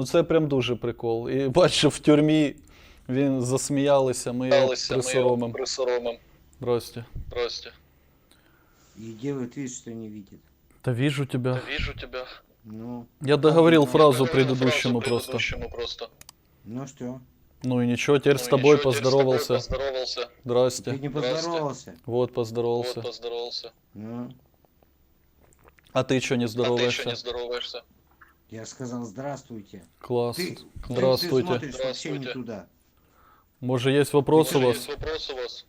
Ну це прям дуже прикол. І бачу, в тюрмі він засміялися, ми його Сталося, ми його присоромимо. присоромим. Здрасте. Здрасте. И делает вид, что не видит. Та вижу тебя. Я вижу тебя. Ну, Я договорил ну, фразу Говорил предыдущему фразу просто. предыдущему просто. ну что? Ну и ничего, теперь Ну с и тобой ничего, теперь с поздоровался. тобой Поздоровался. Здрасте. Ты не Здрасте. поздоровался? Вот поздоровался. Вот, поздоровался. Ну, А ты что не А ты еще здороваешься? не здороваешься. Я сказал здравствуйте. Класс. Ты, ты- Здравствуйте. Ты, смотришь вообще не Здравствуйте. туда. Может есть вопрос у вас? Есть вопрос у вас?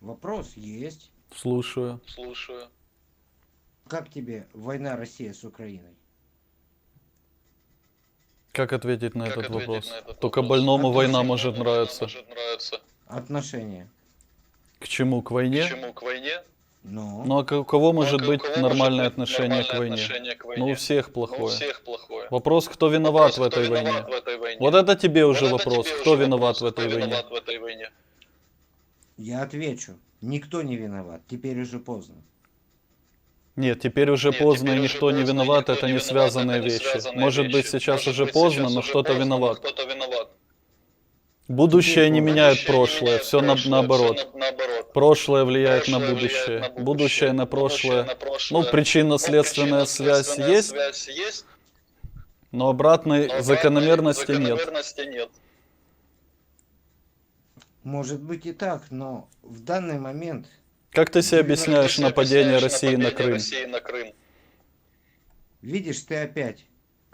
Вопрос есть. Слушаю. Слушаю. Как тебе война России с Украиной? Как ответить на Как этот ответить вопрос? на этот Только вопрос? больному А война может нравиться. Может нравиться. Отношения? К чему? К К войне? чему? К войне? Ну, Ну а у кого Ну, может а быть кого нормальное может быть отношение к войне? отношение к Ну у войне? всех Ну, у плохое. всех плохое. Вопрос, кто виноват Вопрос, в этой кто войне? виноват в этой войне? Вот это тебе Вот уже это вопрос, тебе кто уже виноват вопрос, в этой кто войне? виноват в этой войне? я отвечу. Никто не виноват. Теперь уже поздно. Нет, теперь уже Нет, поздно, теперь и уже никто не поздно, виноват, никто это не виноват, связанные это не вещи. связанные Может быть сейчас Может уже быть, поздно, сейчас но но виноват. Кто-то виноват. Будущее не меняет прошлое, все на- наоборот. Прошлое влияет на будущее, будущее на прошлое. Ну, причинно-следственная Ну, связь причинно-следственная есть, связь есть, но обратной но обратной закономерности нет. закономерности нет. Может быть и так, но в данный момент Как ты себе ты объясняешь нападение? России на Крым? Видишь, ты опять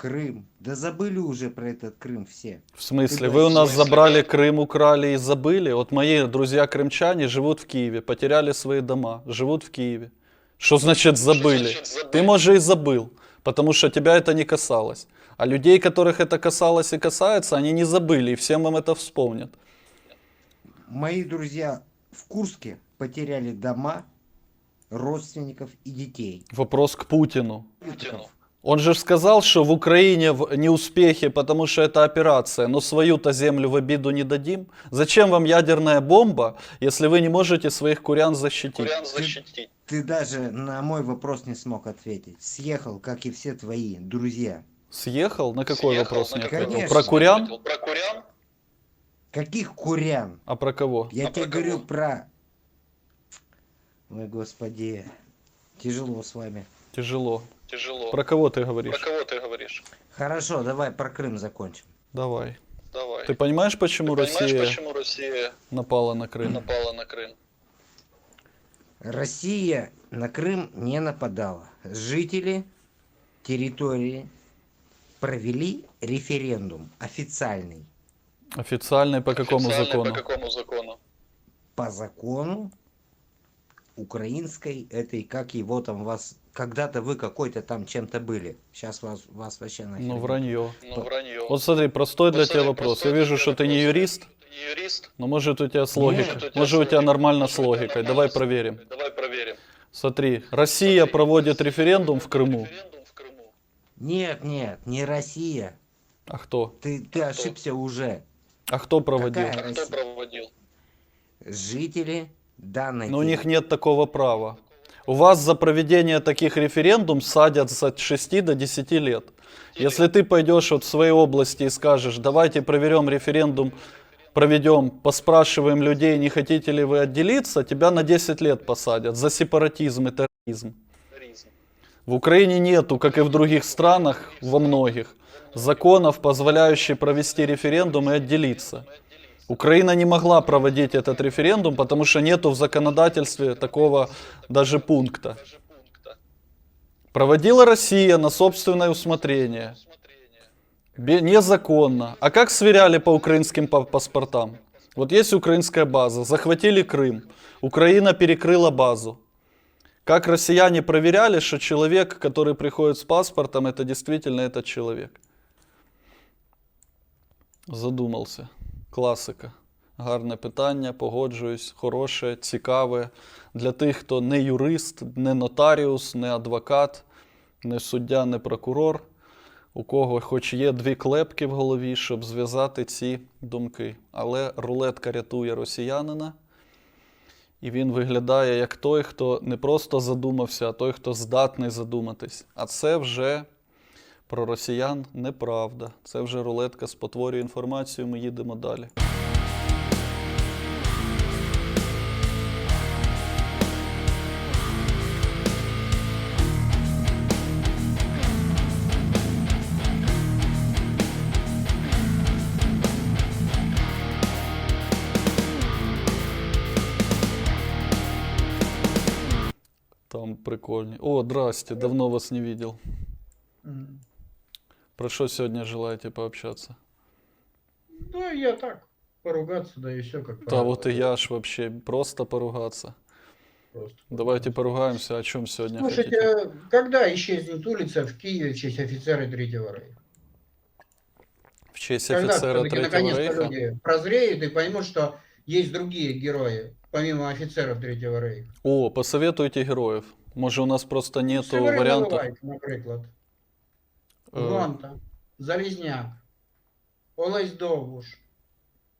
Крым. Да забыли уже про этот Крым все. В смысле? Ты Вы у нас забрали? Крым, украли и забыли? Вот мои друзья-крымчане живут в Киеве, потеряли свои дома, живут в Киеве. Что значит забыли? значит забыли? Ты, может, и забыл, потому что тебя это не касалось. А людей, которых это касалось и касается, они не забыли, и всем вам это вспомнят. Мои друзья в Курске потеряли дома, родственников и детей. Вопрос к Путину. Путину. Он же сказал, что в Украине в неуспехе, потому что это операция, но свою-то землю в обиду не дадим. Зачем вам ядерная бомба, если вы не можете своих курян защитить? Курян защитить. Ты даже на мой вопрос не смог ответить. Съехал, как и все твои друзья. Съехал? На какой Съехал, вопрос на не ответил? Конечно. Про курян? Про курян? Каких курян? А про кого? Я А тебе про говорю кого? про... Ой, господи. Тяжело с вами. Тяжело. Тяжело. Про кого ты Про говоришь? кого ты говоришь? Хорошо, давай про Крым закончим. Давай. Давай. Ты понимаешь, почему Ты понимаешь, Россия почему Россия напала на Крым? напала на Крым? Россия на Крым не нападала. Жители территории провели референдум официальный. Официальный по какому Официально закону? По какому закону? По закону украинской этой, как его там вас... Когда-то вы какой-то там чем-то были. Сейчас вас, вас вообще нахер. Ну, вранье. Ну, вранье. Вот смотри, простой для тебя вопрос. простой Я вижу, что ты не юрист, юрист? но может у тебя с логикой. Может, у тебя Может у с тебя логикой. нормально Может, с логикой. Давай с проверим. Давай проверим. Смотри, Россия проводит референдум в Крыму. Референдум в Крыму. Нет, нет, не Россия. А кто? Ты, ты ошибся уже. А кто проводил? Какая? А кто Россия. проводил? Жители данной Но у них нет такого права. У вас за проведение таких референдум садят с 6 до 10 лет. Если ты пойдешь вот в своей области и скажешь, давайте проверем референдум, проведем, поспрашиваем людей, не хотите ли вы отделиться, тебя на 10 лет посадят за сепаратизм и. Терроризм. В Украине нету, как и в других странах, во многих, законов, позволяющих провести референдум и отделиться. Украина не могла проводить этот референдум, потому что нету в законодательстве такого даже пункта. Проводила Россия на собственное усмотрение, незаконно. А как сверяли по украинским па- паспортам? Вот есть украинская база, захватили Крым, Украина перекрыла базу. Как россияне проверяли, что человек, который приходит с паспортом, это действительно этот человек? Задумався. Класика. Гарне питання, погоджуюсь, хороше, цікаве. Для тих, хто не юрист, не нотаріус, не адвокат, не суддя, не прокурор, у кого хоч є дві клепки в голові, щоб зв'язати ці думки. Але рулетка рятує росіянина, і він виглядає як той, хто не просто задумався, а той, хто здатний задуматись. А це вже Про росіян неправда. Це вже рулетка спотворює інформацію. Ми їдемо далі. Там прикольні. О, здрасте, давно вас не видел. Про что сегодня желаете пообщаться? Да, я так, поругаться, да и все как Да вот и я ж вообще просто поругаться. Просто Давайте поругаемся, о чем сегодня Слушайте, хотите. когда исчезнет улица в Киеве в честь офицера Третьего Рейха? В честь Когда офицера Третьего Рейха? люди прозреют и поймут, что есть другие герои, помимо офицеров Третьего Рейха. О, посоветуйте героев. Може, у нас просто нету Северин варіанту. Наливайко, наприклад. Гонта, Залізняк, Олесь Довбуш.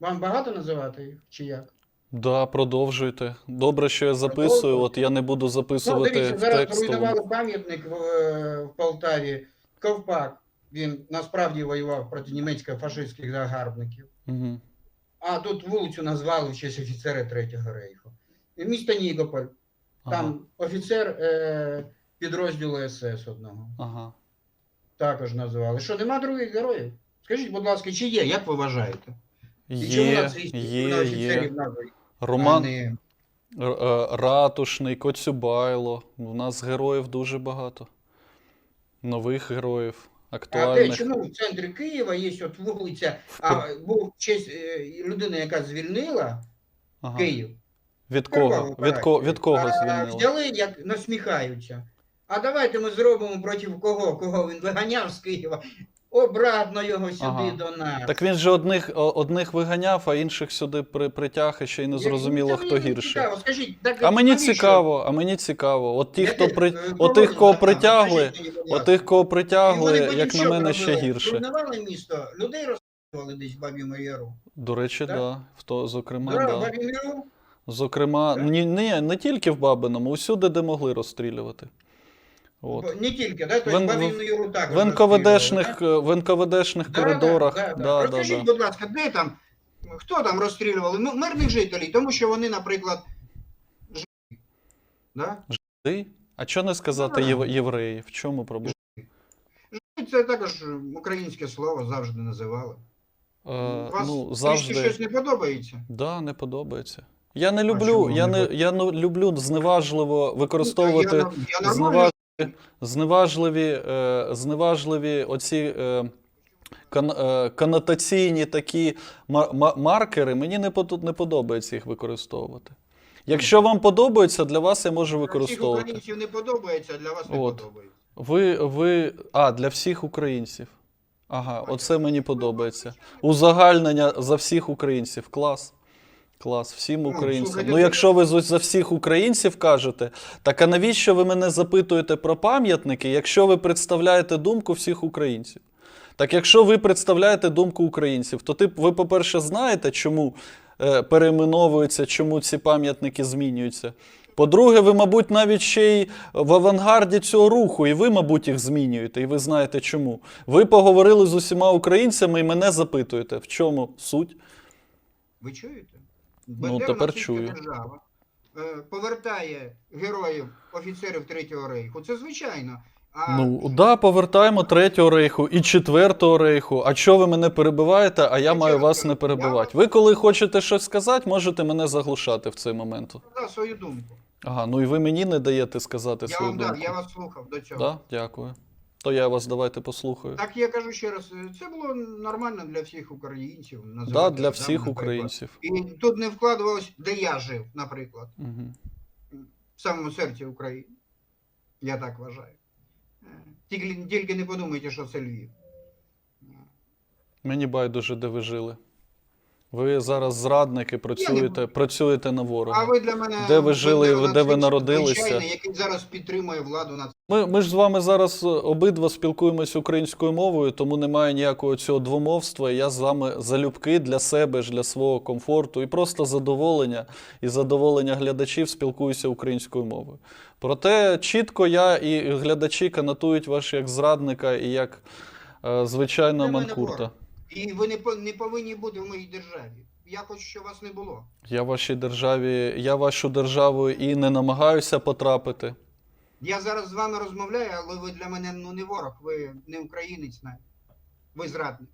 Вам багато називати їх чи як? Да, продовжуйте. Добре, що я записую, от я не буду Ну, записувати дивіться, в зараз текстовому. руйнували пам'ятник в, е, в Полтаві. Ковпак. Він насправді воював проти німецько-фашистських загарбників. Угу. А тут вулицю назвали в честь офіцера Третього рейху. І Місто Нікополь. Ага. Там офіцер е, підрозділу СС одного. ага. Також називали. Що, нема других героїв? Скажіть, будь ласка, чи є? Як ви вважаєте? І чому Є, нацистів на є, офіцерів є. Роман а не- Р- е, Ратушний, Коцюбайло. У нас героїв дуже багато. Нових героїв, А де актуальних. чому в центрі Києва є от вулиця, а був честь е, людини, яка звільнила Ага. Київ. Від кого? Від, ко... Від кого а, звільнили? Взяли, як насміхаються. А давайте ми зробимо проти кого, кого він виганяв з Києва. Обратно його сюди Ага. до нас. Так він же одних, одних виганяв, а інших сюди при, притяг, і ще й не зрозуміло, хто не гірший. Цікаво. Скажіть, так, А мені навіщо? цікаво, а мені цікаво. От ті, хто при... е, отих, кого притягли, ласка. отих, кого притягли, як на мене, ще гірше. Руйнували місто, людей розстрілювали десь Баб'єму Яру. До речі, Так? да. В то, зокрема, Да, да. Зокрема, Так? ні, ні, не тільки в Бабиному, усюди, де могли розстрілювати. От. Не тільки, да? Тобто В Н- також В НКВДшних, в НКВДшних да? коридорах. Да, да, да. Да, Розкажіть, да. будь ласка, де там, хто там розстрілювали? Ну, мирних жителів, тому що вони, наприклад, жили. Да? Ти? А чого не сказати Да. євреї? В чому проблема? Жили Це також українське слово завжди називали. Е, Вас ну, завжди. щось не подобається? Да, не подобається. Я не люблю, я не я ну, люблю зневажливо використовувати Я, я зневаж... зневажливі, е, зневажливі оці е, кон, е, конотаційні такі мар- ма- маркери. Мені не, под- не подобається їх використовувати. Якщо вам подобається, для вас я можу використовувати. Всіх використовувати. українців не подобається, для вас не От. подобається. Ви, ви. А, для всіх українців. Ага, оце мені подобається. Узагальнення за всіх українців. Клас. Клас, всім Ну, українцям. Ну, якщо ви за за всіх українців кажете, так а навіщо ви мене запитуєте про пам'ятники, якщо ви представляєте думку всіх українців? Так якщо ви представляєте думку українців, то ти, ви, по-перше, знаєте, чому е, перейменовуються, чому ці пам'ятники змінюються. По-друге, ви, мабуть, навіть ще й в авангарді цього руху, і ви, мабуть, їх змінюєте, і ви знаєте чому. Ви поговорили з усіма українцями і мене запитуєте, в чому суть? Ви чуєте? Ну, тепер чую. держава е, повертає героїв офіцерів Третього рейху. Це звичайно. А Ну, да, повертаємо третього рейху і четвертого рейху. А що ви мене перебиваєте, а я А маю вас не перебивати. Ви, коли хочете щось сказати, можете мене заглушати в цей момент. сказав свою думку. Ага, ну і ви мені не даєте сказати Я свою вам думку. дав, я вас слухав до цього. Да? Дякую. То я вас давайте послухаю. Так я кажу ще раз, це було нормально для всіх українців. Да, для всіх наприклад. українців. І тут не вкладувалось, де я жив, наприклад, Угу. в самому серці України. Я так вважаю. Е, Тільки, тільки не подумайте, що це Львів. Мені байдуже, де ви жили. Ви зараз зрадники, працюєте, працюєте на ворога. А ви для мене Де ви жили, Бандера де ви народилися? який зараз підтримує владу над Ми, ми ж з вами зараз обидва спілкуємось українською мовою, тому немає ніякого цього двомовства. Я з вами залюбки для себе ж, для свого комфорту і просто задоволення і задоволення глядачів спілкуюся українською мовою. Проте чітко я і глядачі канатують вас як зрадника і як е, звичайного манкурта. І ви не, не повинні бути в моїй державі. Я хочу, щоб вас не було. Я вашій державі, я вашу державу і не намагаюся потрапити. Я зараз з вами розмовляю, але ви для мене ну, не ворог, ви не українець навіть. Ви зрадник.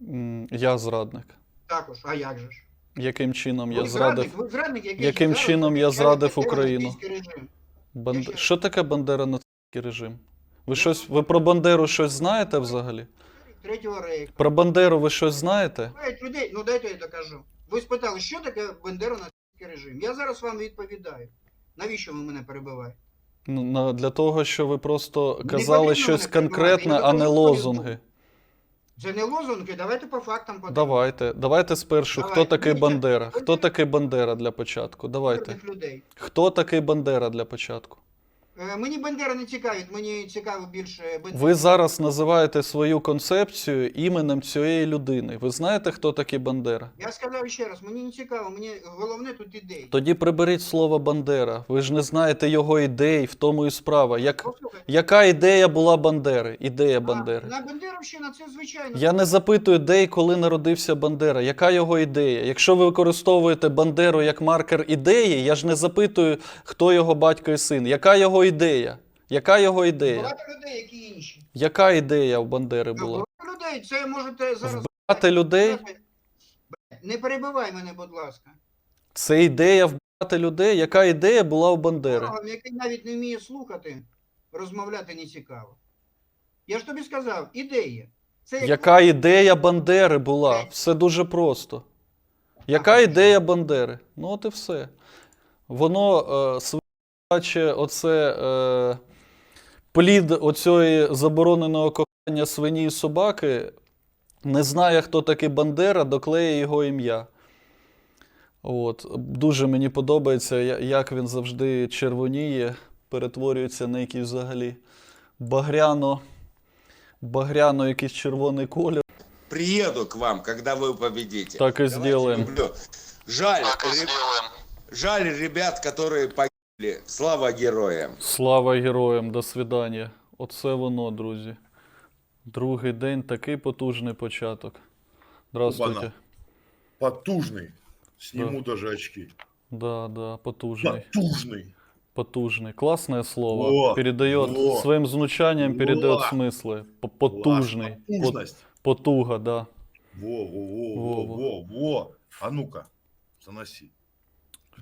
М, Я зрадник. Також, а як же ж? Яким чином я ви зрадив? зрадник, ви зрадник, який Яким зараз чином я захищає зрадив Україну? нацистський режим. Банд... Що таке Бандера нацистський режим? Ви щось ви про Бандеру щось знаєте взагалі? Третього рейку. Про Бандеру ви щось знаєте? Знають людей, ну дайте я докажу. Ви спитали, що таке Бандера нацистський режим? Я зараз вам відповідаю. Навіщо ви мене перебиваєте? Ну, на, для того, що ви просто казали потрібно щось мене перебивати, конкретне, я а не лозунги. Це не лозунги, давайте по фактам подивимося. Давайте, давайте спершу. Хто Давайте. такий Бандера? Хто такий Бандера для початку? Давайте. Людей. Хто такий Бандера для початку? Е, Мені Бандера не цікавить, мені цікаво більше Бандера. Ви зараз називаєте свою концепцію іменем цієї людини. Ви знаєте, хто такий Бандера? Я сказав ще раз, мені не цікаво, мені головне тут ідеї. Тоді приберіть слово Бандера. Ви ж не знаєте його ідей, в тому і справа. Як, яка ідея була Бандери? Ідея Бандери. А, на Бандеровщина це звичайно. Я не запитую, де і коли народився Бандера. Яка його ідея? Якщо ви використовуєте Бандеру як маркер ідеї, я ж не запитую, хто його батько і син. Яка його ідея? Яка його ідея? Багато людей, які інші. Яка ідея в Бандери була? Багато людей, це можете зараз. Вбивати людей? Не перебивай мене, будь ласка. Це ідея вбивати людей? Яка ідея була у Бандери? Ворогам, який навіть не вміє слухати, розмовляти не цікаво. Я ж тобі сказав, ідея. Це як Яка ідея Бандери була? Все дуже просто. Яка ідея Бандери? Ну, от і все. Воно е, свиняче, оце е, плід оцієї забороненого кохання свині і собаки, не знає, хто такий Бандера, доклеє його ім'я. От. Дуже мені подобається, як він завжди червоніє, перетворюється на якийсь взагалі багряно, багряно якийсь червоний колір. Приеду к вам, когда вы победите. Так сделаем. люблю. Жаль, ре- жаль ребят, которые погибли. Слава героям. Слава героям, до свидання. Оце воно, друзі. Другий день такий потужний початок. Здравствуйте. Опана. Потужный. Сниму даже очки. Да, да, потужний. Потужный. Потужний. Класне слово. Во, передает во. своим звучанием передает Во. смыслы. П- Потужний. Класс, Пот- Потужность. Потуга, да. Во, во, во, Во, во, во, во. А ну-ка, заноси.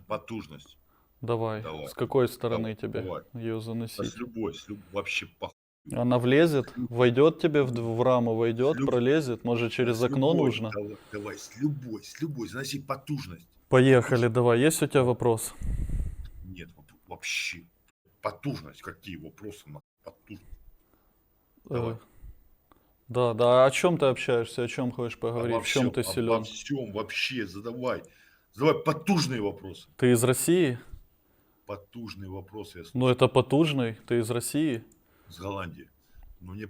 Потужность. Давай. Давай. С какой стороны Давай, тебе давай. ее Да заносить? с любой, с любой. Вообще похуй. Она влезет, войдет тебе в, в раму, войдет, люб- пролезет, может через С окно любой, нужно? Давай, давай, с любой, с любой. Заноси потужность. Поехали, давай. Есть у тебя вопрос? Нет, вообще. Потужность. Какие вопросы? на Потужность. Давай. Э, Да, да. О чем ты общаешься? О чем хочешь поговорить? Обо в чем всем, ты Обо силен? всем вообще задавай. Задавай потужные вопросы. Ты из России? Потужные вопросы я Ну, это потужный. Ты из России? с Голландии. Ну не.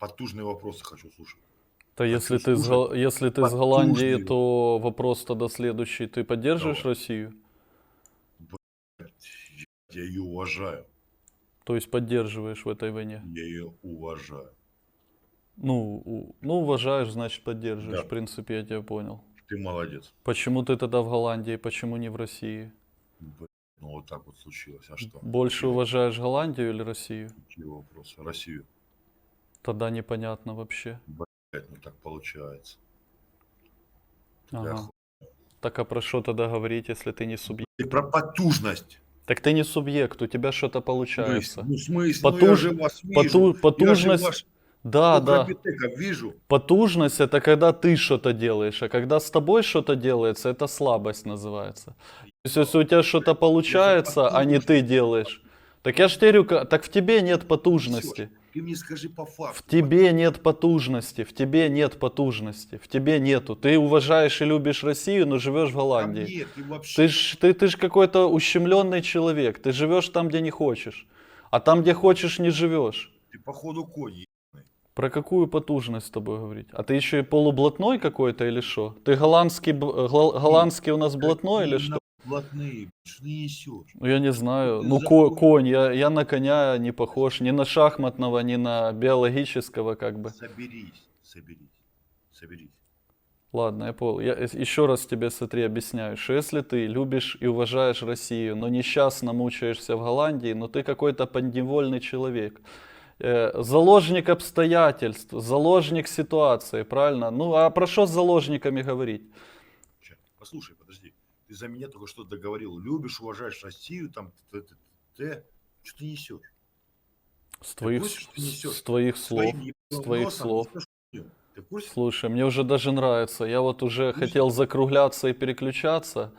Потужные вопросы хочу слушать. То если ты, Гол- если ты с Голландии, потужный. то вопрос тогда следующий. Ты поддерживаешь Давай. Россию? Я ее уважаю. То есть поддерживаешь в этой войне? Я ее уважаю. Ну, у- ну уважаешь, значит поддерживаешь. Да. В принципе, я тебя понял. Ты молодец. Почему ты тогда в Голландии, почему не в России? Блин, Ну вот так вот случилось. А что? Больше Какие- уважаешь Голландию или Россию? Какие вопросы? Россию. Тогда непонятно вообще. Блядь, ну так получается. Ага. Я ху- Так а про что тогда говорить, если ты не субъект? Ты про потужность. Так ты не субъект, у тебя что-то получается. Ну, в смысле? Потуж- Ну, я же вас вижу. Поту- Я же потужность, ваш да, да. Капитека вижу. Потужность это когда ты что-то делаешь, а когда с тобой что-то делается, это слабость называется. То есть, если у тебя что-то получается, а не ты делаешь, так я ж ка- так в тебе нет потужности. Ты мне скажи по факту. В тебе нет потужности, в тебе нет потужности, в тебе нету. Ты уважаешь и любишь Россию, но живешь в Там Голландии. нет, ты вообще... Ты ж, ты, ты ж какой-то ущемленный человек. Ты живешь там, где не хочешь. А там, где хочешь, не живешь. Ты походу конь. Про какую потужность с тобой говорить? А ты еще и полублатной какой-то или что? Ты голландский, гол- голландский у нас блатной или что? Блатные, что ты несешь? Ну, я не знаю. Ты Ну, ко- конь, я, я на коня не похож. Ни на шахматного, ни на биологического, как бы. Соберись, соберись, соберись. Ладно, я понял. Я еще раз тебе, смотри, объясняю, что если ты любишь и уважаешь Россию, но несчастно мучаешься в Голландии, но ты какой-то подневольный человек, э, заложник обстоятельств, заложник ситуации, правильно? Ну, а про что с заложниками говорить? Послушай, подожди. Ты за меня только что договорил. Любишь, уважаешь Россию, там, т, т, т. Что ты несешь? С твоих, ты несешь? с твоих слов. С твоих слов. Слушай, мне уже даже нравится. Я вот уже хотел закругляться и переключаться.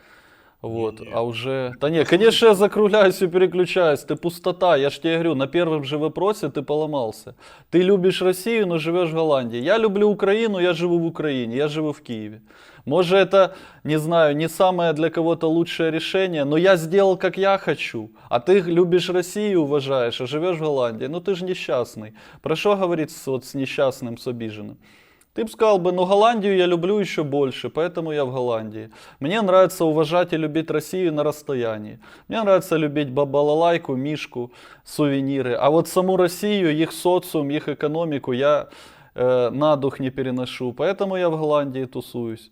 Вот, Не-не. а уже... Да не, конечно, я закругляюсь и переключаюсь. Ты пустота. Я ж тебе говорю, на первом же вопросе ты поломался. Ты любишь Россию, но живешь в Голландии. Я люблю Украину, я живу в Украине, я живу в Киеве. Может, это, не знаю, не самое для кого-то лучшее решение, но я сделал, как я хочу. А ты любишь Россию, уважаешь, а живешь в Голландии. Ну ты же несчастный. Про что говорить с, вот, с несчастным, с обиженным? Ты бы сказал бы, ну Голландию я люблю еще больше, поэтому я в Голландии. Мне нравится уважать и любить Россию на расстоянии. Мне нравится любить бабалалайку, мишку, сувениры. А вот саму Россию, их социум, их экономику я э, на дух не переношу. Поэтому я в Голландии тусуюсь.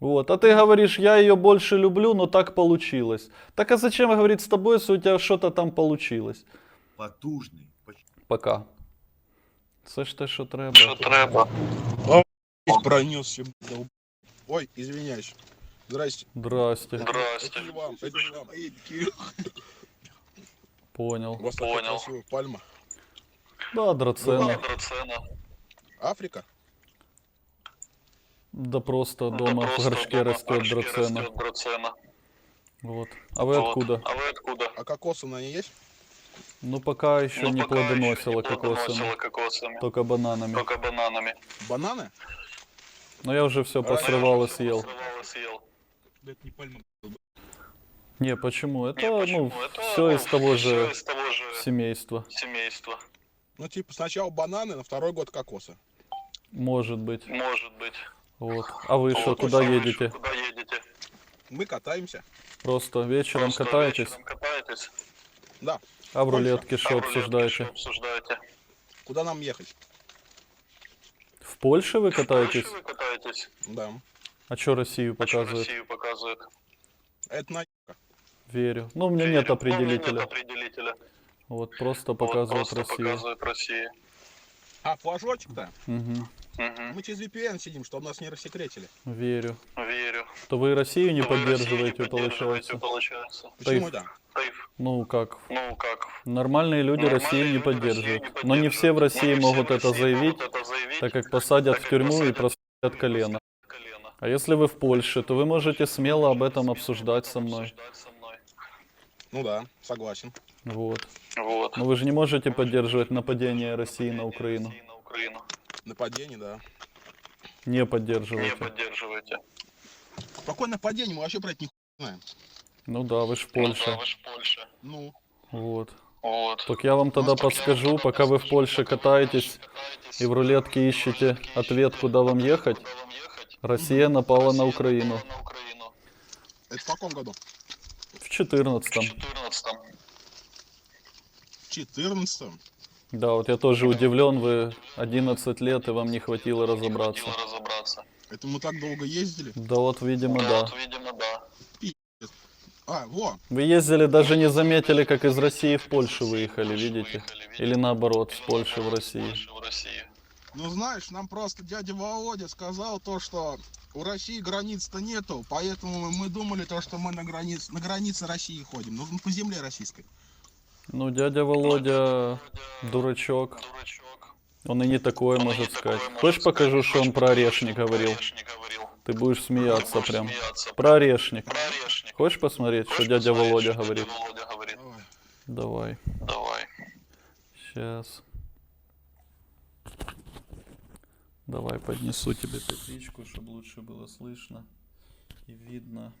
Вот. А ты говоришь, я ее больше люблю, но так получилось. Так а зачем говорить с тобой, если у тебя что-то там получилось? Потужный. Пока. Це ж те, що треба. Що треба? Пронесся. долб- Ой, извиняюсь. Здрасте. Здрасте. Здрасте. Это не вам, это не вам. Эй, Кирилл. Понял. У вас такая Понял. красивая пальма. Да, драцена. Драцена. Африка? Да просто Да дома в горшке растет горшке драцена. растет драцена. Вот. А вы Вот. откуда? А вы откуда? А кокосы на ней есть? Ну пока еще Ну, не пока еще плодоносила не кокосами. кокосами. Только бананами. Только бананами. Бананы? Но я уже все А, посрывал и съел. посрывал и съел. Да это не пальма. Не, почему? Это, Не, ну, почему? Это, все ну, из того всё же из того же семейства. семейства. Ну, типа, сначала бананы, на второй год кокосы. Может быть. Может быть. Вот. А вы что, Вот, куда а едете? Куда едете? Мы катаемся. Просто вечером Просто катаетесь? вечером катаетесь? Да. А в рулетке А что в рулетке обсуждаете? что обсуждаете? Куда нам ехать? В Польше вы В катаетесь? Польше вы катаетесь? Да. А что Россию А показывает? Россию показывает? Это на... Верю. Ну, у меня Верю. нет Ну, определителя. Нет определителя. Вот просто Вот показывает просто Россию. показывает Россию. А, флажочек-то? Мгм. Мгм. Мы через VPN сидим, чтобы нас не рассекретили. Верю. Верю. То вы Россию не Россию не поддерживаете, поддерживаете, получается? получается. Почему Таиф. Это? Ну как? Ну как? Нормальные люди Нормальные Россию не поддерживают. Не Но не все в поддерживают. России не все могут в это России заявить, могут это заявить, так как посадят так в тюрьму и посадят простят колено. колено. А если вы в Польше, то вы можете смело об этом обсуждать со мной. Ну да, согласен. Вот. Вот. Но вы же не можете поддерживать нападение России на Украину. Нападение, да. Не Не поддерживаете. поддерживаете. Какое нападение? Мы вообще про это не знаем. Ну да, вы ж в Ну да, Польше. вы ж в Польше. Ну, Вот. Вот. Так я вам тогда подскажу, пока вы в Польше катаетесь и в рулетке ищете ответ, куда вам ехать. Куда вам ехать? Россия напала на Украину. напала на Украину. это в каком году? В 14 В 14 В 14 Да, вот я тоже удивлен, вы 11 лет и вам не хватило разобраться. Это мы так долго ездили? Да вот, видимо, Да, да. вот, видимо, да. А, во, Вы ездили, даже не заметили, как из России в Польшу выехали, видите? Или наоборот, с Польши в Россию. Польши в Россию. Ну знаешь, нам просто дядя Володя сказал то, что у России границ-то нету, поэтому мы думали то, что мы на границе, на границе России ходим, ну по земле российской. Ну, дядя Володя дурачок. Дурачок. Он и не такое Он может не сказать. такое может Хочешь покажу, сказать? что он про орешник говорил? Ты будешь смеяться прям. Про орешник. Про орешник. Хочешь посмотреть, что Хочешь дядя посмотреть, Володя что говорит? Дядя Володя говорит. Давай. Давай. Сейчас. Давай поднесу тебе петличку, чтобы лучше было слышно и видно.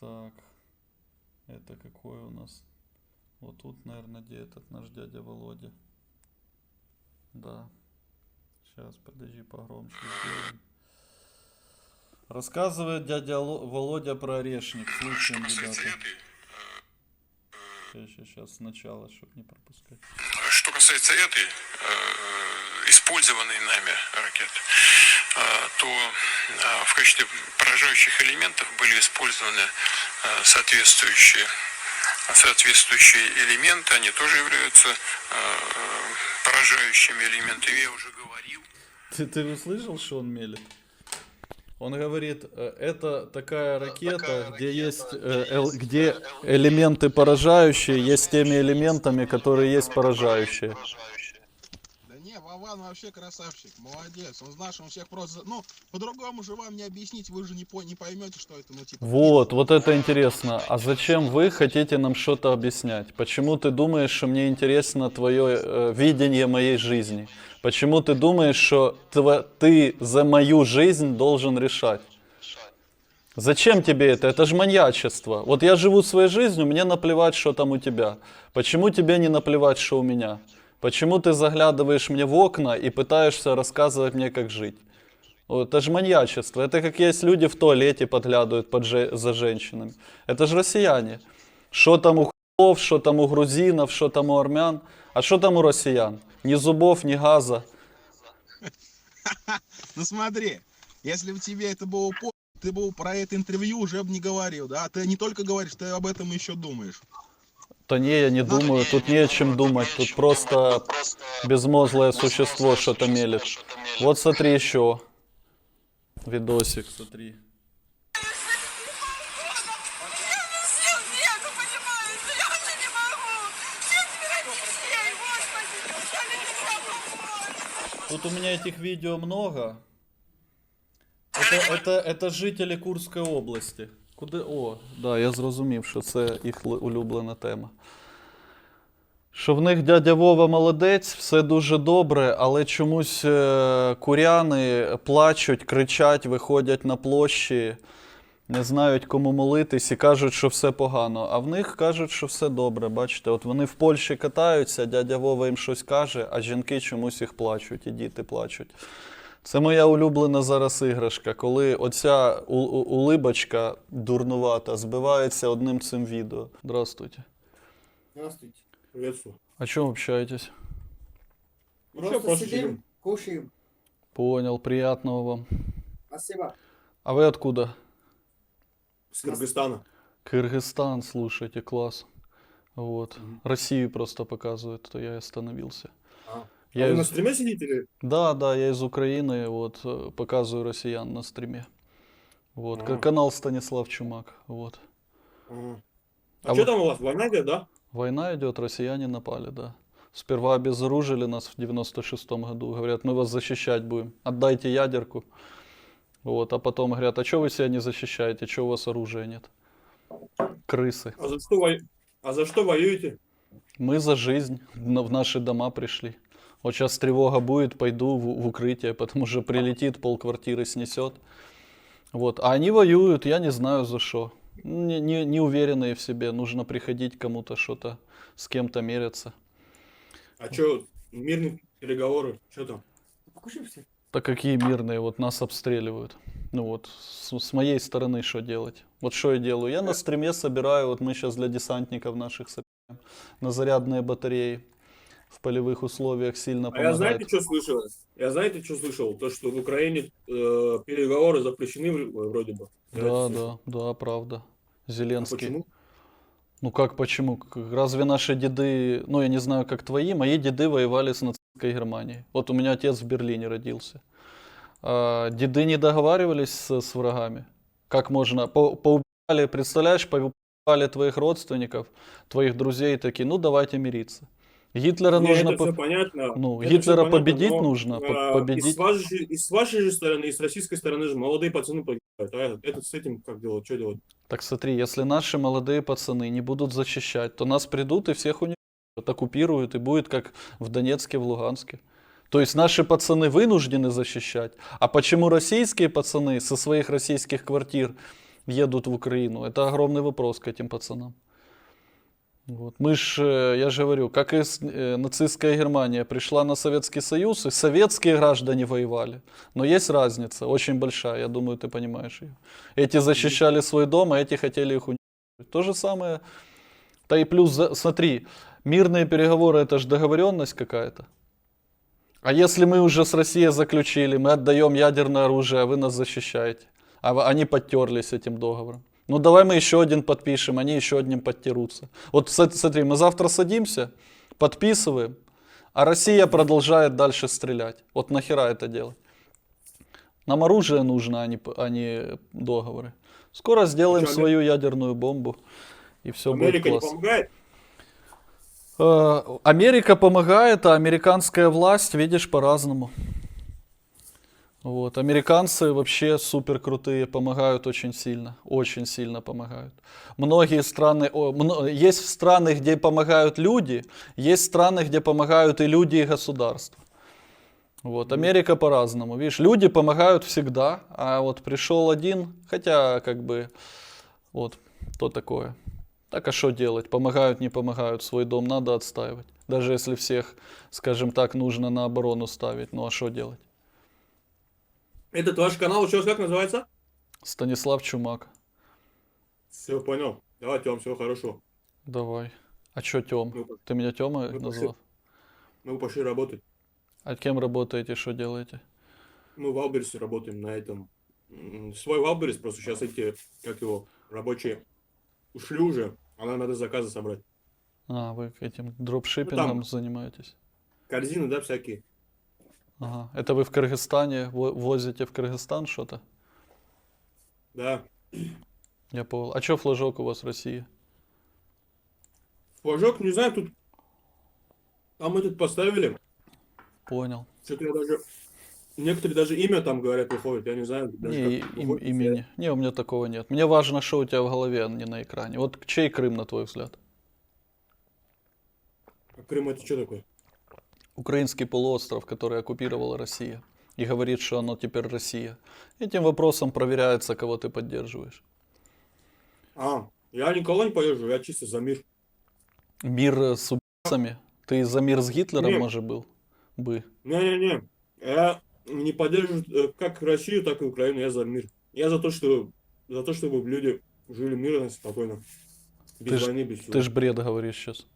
Так, это какое у нас? Вот тут, наверное, где этот наш дядя Володя. Да. Сейчас, подожди, погромче сделаем. Рассказывает дядя Ло- Володя про орешник. Слушаем, ребята. Сейчас, сейчас, сейчас, сначала, чтобы не пропускать. Что касается этой э, использованной нами ракеты, э, то э, в качестве поражающих элементов были использованы э, соответствующие соответствующие элементы, они тоже являются э, поражающими элементами. Я уже говорил. Ты, ты услышал, что он мелет? Он говорит, э, это такая ракета, такая где ракета, есть, э, есть, где э, элементы поражающие есть теми элементами, которые есть поражающие. Вован вообще красавчик, молодец. Он знает, что он всех просто... Ну, по-другому же вам не объяснить, вы же не, по... не поймете, что это, ну, типа... Вот, вот это интересно. А зачем вы хотите нам что-то объяснять? Почему ты думаешь, что мне интересно твое э, видение моей жизни? Почему ты думаешь, что тва- ты за мою жизнь должен решать? Зачем тебе это? Это же маньячество. Вот я живу своей жизнью, мне наплевать, что там у тебя. Почему тебе не наплевать, что у меня? Почему ты заглядываешь мне в окна и пытаешься рассказывать мне, как жить? Это же маньячество. Это как есть люди в туалете подглядывают под же- за женщинами. Это же россияне. Что там у хлопов, что там у грузинов, что там у армян. А что там у россиян? Ни зубов, ни газа. Ну смотри, если бы тебе это было ты бы про это интервью уже бы не говорил, да? Ты не только говоришь, ты об этом еще думаешь Да не, я не думаю, тут не о чем думать. Тут просто Просто безмозглое существо что-то мелет. что-то мелет. Вот смотри еще. Видосик, смотри. сил нету, понимаете? Я уже не могу. Четверо детей, господи, я не могу. Тут у меня этих видео много. Это, это, это жителі Курської області. Куди. О, да, я зрозумів, що це їх улюблена тема. Що в них дядя Вова молодець, все дуже добре, але чомусь е, куряни плачуть, кричать, виходять на площі, не знають, кому молитись і кажуть, що все погано. А в них кажуть, що все добре. Бачите, от вони в Польщі катаються, дядя Вова їм щось каже, а жінки чомусь їх плачуть, і діти плачуть. Це моя улюблена зараз іграшка, коли оця у- у- улибочка дурнувата збивається одним цим відео. Здравствуйте. Здравствуйте. Приветствую. О чем общаетесь? Ну что, просто сидим. кушаем. Понял, приятного вам. Спасибо. А вы откуда? С Кыргызстана. Кыргызстан, слушайте, класс. Вот. Россию просто показывают, то я и остановился. Я А вы на из- стриме сидите или? Да, да, я из Украины, вот, э, показываю россиян на стриме. Вот, А. канал Станислав Чумак, вот. А А, что вы- там у вас? Война идет, да? Война идет, россияне напали, да. Сперва обезоружили нас в 96 году, говорят, мы вас защищать будем, отдайте ядерку. Вот, а потом говорят, а что вы себя не защищаете, что у вас оружия нет? Крысы. А за что, вой- а за что воюете? Мы за жизнь на- в наши дома пришли. Вот сейчас тревога будет, пойду в, в укрытие, потому что прилетит, полквартиры снесет. Вот. А они воюют, я не знаю за что. Не, не, не уверенные в себе, нужно приходить кому-то что-то, с кем-то мериться. А что, мирные переговоры? Что там? Покушаем все? Да какие мирные, вот нас обстреливают. Ну вот, с, с моей стороны что делать? Вот что я делаю? Я на стриме собираю, вот мы сейчас для десантников наших собираем, на зарядные батареи. В полевых условиях сильно А я знаете, помогает. что слышал? Я знаете, что слышал? То, что в Украине э, переговоры запрещены в- вроде бы. Я Да, слышал. да, да, правда. А Зеленский. почему? Ну как почему? Разве наши деды, ну я не знаю, как твои, мои деды воевали с нацистской Германией. Вот у меня отец в Берлине родился. А, деды не договаривались с, с врагами. Как можно? По, поубивали, представляешь, поубивали твоих родственников, твоих друзей, такие, ну давайте мириться. Гитлера Не, нужно... это по- все понятно. ну, Это Гитлера понятно, победить но, нужно, а, победить. И с, вашей, и с вашей же стороны, и с российской стороны же молодые пацаны погибают. А это с этим как делать? Что делать? Так смотри, если наши молодые пацаны не будут защищать, то нас придут и всех уничтожат, оккупируют, и будет как в Донецке, в Луганске. То есть наши пацаны вынуждены защищать. А почему российские пацаны со своих российских квартир едут в Украину? Это огромный вопрос к этим пацанам. Вот. Мы ж, э, я же говорю, как и э, нацистская Германия пришла на Советский Союз, и советские граждане воевали. Но есть разница, очень большая, я думаю, ты понимаешь ее. Эти защищали свой дом, а эти хотели их уничтожить. То же самое. Да и плюс, смотри, мирные переговоры это же договоренность какая-то. А если мы уже с Россией заключили, мы отдаем ядерное оружие, а вы нас защищаете. А они подтерлись этим договором. Ну давай мы еще один подпишем, они еще одним подтерутся. Вот смотри, мы завтра садимся, подписываем, а Россия продолжает дальше стрелять. Вот нахера это делать? Нам оружие нужно, а не, а не договоры. Скоро сделаем Чё, свою ядерную бомбу, и все будет Америка не классно. помогает? Э, Америка помогает, а американская власть, видишь, по-разному. Вот. Американцы вообще супер крутые, помогают очень сильно, очень сильно помогают. Многие страны, о, мно- есть страны, где помогают люди, есть страны, где помогают и люди, и государства. Вот. Америка по-разному. Видишь, люди помогают всегда, а вот пришел один, хотя как бы, вот, то такое. Так а что делать? Помогают, не помогают, свой дом надо отстаивать. Даже если всех, скажем так, нужно на оборону ставить. Ну а что делать? Этот ваш канал еще как называется? Станислав Чумак. Все, понял. Давайте вам всего хорошо. Давай. А чё, Тём? Ну, Ты меня Тёма ну, назвал? Мы пошли работать. А кем работаете, что делаете? Мы в Алберсе работаем на этом. Свой Валберес, просто сейчас эти, как его, рабочие ушли уже, а нам надо заказы собрать. А, вы этим дропшиппингом там. занимаетесь? Корзины, да, всякие. Ага. Это вы в Кыргызстане во- возите в Кыргызстан что-то? Да. Я понял. А чё флажок у вас в России? Флажок, не знаю, тут... А мы тут поставили. Понял. Что-то я даже... Некоторые даже имя там, говорят, выходит. Я не знаю. даже Не, как им- выходит. имени. Не, у меня такого нет. Мне важно, что у тебя в голове, а не на экране. Вот чей Крым, на твой взгляд? А Крым это что такое? Украинский полуостров, который оккупировала Россия. И говорит, что оно теперь Россия. Этим вопросом проверяется, кого ты поддерживаешь. А, я никого не поддерживаю, я чисто за мир. Мир э, с убийцами? Ты за мир с Гитлером, Нет. может, был? Бы. Не-не-не, я не поддерживаю э, как Россию, так и Украину, я за мир. Я за то, что за то, чтобы люди жили мирно, спокойно. Без Ты войны, без всего. Ты ж бред говоришь сейчас.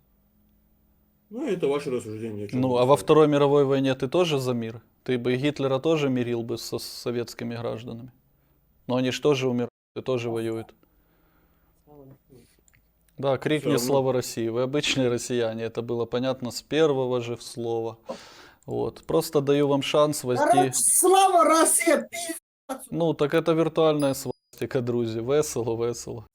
Ну, это ваше рассуждение. Ну, а во. Второй мировой войне ты тоже за мир? Ты бы Гитлера тоже мирил бы со советскими гражданами? Но они же тоже умирают и тоже воюют. Да, крикни равно. «Слава России». Вы обычные россияне, это было понятно с первого же слова. Вот. Просто даю вам шанс войти. Слава России! Ну, так это виртуальная свастика, друзі. Весело, весело.